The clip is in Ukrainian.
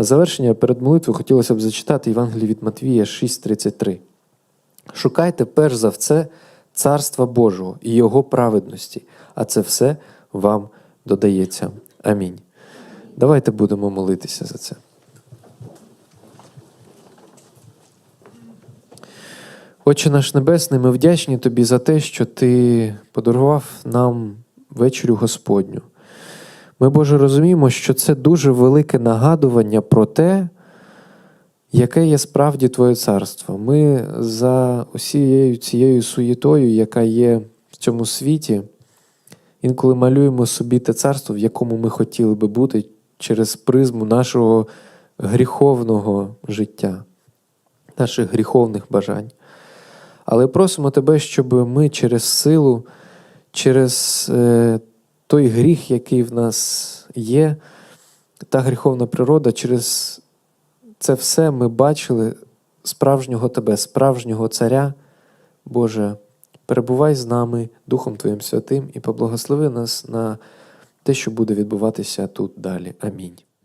На завершення перед молитвою хотілося б зачитати Євангеліє від Матвія 6:33. Шукайте перш за все Царства Божого і Його праведності, а це все вам додається. Амінь. Давайте будемо молитися за це. Отче наш Небесний, ми вдячні Тобі за те, що Ти подарував нам вечерю Господню. Ми, Боже, розуміємо, що це дуже велике нагадування про те, яке є справді Твоє царство. Ми за усією цією суєтою, яка є в цьому світі, інколи малюємо собі те царство, в якому ми хотіли би бути через призму нашого гріховного життя, наших гріховних бажань. Але просимо Тебе, щоб ми через силу, через е, той гріх, який в нас є, та гріховна природа, через це все ми бачили справжнього Тебе, справжнього Царя. Боже, перебувай з нами Духом Твоїм Святим і поблагослови нас на те, що буде відбуватися тут далі. Амінь.